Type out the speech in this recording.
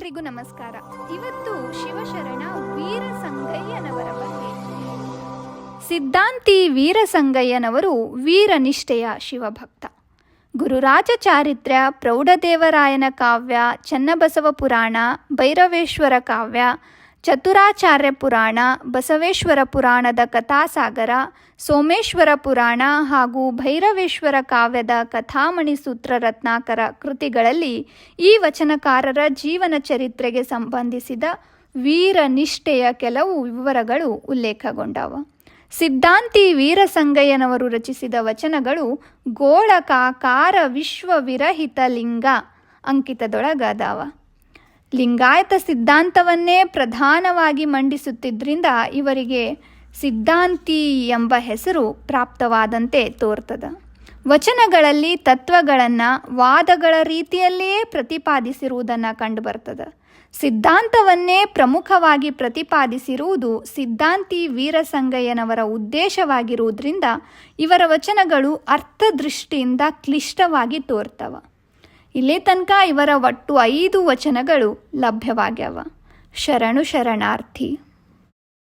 ಎಲ್ರಿಗೂ ನಮಸ್ಕಾರ. ಇವತ್ತು ಶಿವಶರಣ ವೀರಸಂಗಯ್ಯನವರ ಬಗ್ಗೆ. ಸಿದ್ಧಾಂತಿ ವೀರಸಂಗಯ್ಯನವರು ವೀರನಿಷ್ಠೆಯ ಶಿವಭಕ್ತ. ಗುರುರಾಜ ಚಾರಿತ್ರ್ಯ ಪ್ರೌಢದೇವರಾಯನ ಕಾವ್ಯ, ಚನ್ನಬಸವ ಪುರಾಣ, ಭೈರವೇಶ್ವರ ಕಾವ್ಯ ಚತುರಾಚಾರ್ಯ ಪುರಾಣ, ಬಸವೇಶ್ವರ ಪುರಾಣದ ಕಥಾಸಾಗರ, ಸೋಮೇಶ್ವರ ಪುರಾಣ ಹಾಗೂ ಭೈರವೇಶ್ವರ ಕಾವ್ಯದ ಕಥಾಮಣಿ ಸೂತ್ರ ರತ್ನಾಕರ ಕೃತಿಗಳಲ್ಲಿ ಈ ವಚನಕಾರರ ಜೀವನ ಚರಿತ್ರೆಗೆ ಸಂಬಂಧಿಸಿದ ವೀರನಿಷ್ಠೆಯ ಕೆಲವು ವಿವರಗಳು ಉಲ್ಲೇಖಗೊಂಡವ. ಸಿದ್ಧಾಂತಿ ವೀರಸಂಗಯ್ಯನವರು ರಚಿಸಿದ ವಚನಗಳು ಗೋಳಕಾಕಾರ ವಿಶ್ವವಿರಹಿತ ಲಿಂಗ ಅಂಕಿತದೊಳಗದಾವ. ಲಿಂಗಾಯತ ಸಿದ್ಧಾಂತವನ್ನೇ ಪ್ರಧಾನವಾಗಿ ಮಂಡಿಸುತ್ತಿದ್ದರಿಂದ ಇವರಿಗೆ ಸಿದ್ಧಾಂತಿ ಎಂಬ ಹೆಸರು ಪ್ರಾಪ್ತವಾದಂತೆ ತೋರ್ತದ. ವಚನಗಳಲ್ಲಿ ತತ್ವಗಳನ್ನು ವಾದಗಳ ರೀತಿಯಲ್ಲಿಯೇ ಪ್ರತಿಪಾದಿಸಿರುವುದನ್ನು ಕಂಡುಬರ್ತದೆ. ಸಿದ್ಧಾಂತವನ್ನೇ ಪ್ರಮುಖವಾಗಿ ಪ್ರತಿಪಾದಿಸಿರುವುದು ಸಿದ್ಧಾಂತಿ ವೀರಸಂಗಯ್ಯನವರ ಉದ್ದೇಶವಾಗಿರುವುದರಿಂದ ಇವರ ವಚನಗಳು ಅರ್ಥದೃಷ್ಟಿಯಿಂದ ಕ್ಲಿಷ್ಟವಾಗಿ ತೋರ್ತವ. ಇಲ್ಲಿ ತನಕ ಇವರ ಒಟ್ಟು ಐದು ವಚನಗಳು ಲಭ್ಯವಾಗ್ಯವ. ಶರಣು ಶರಣಾರ್ಥಿ.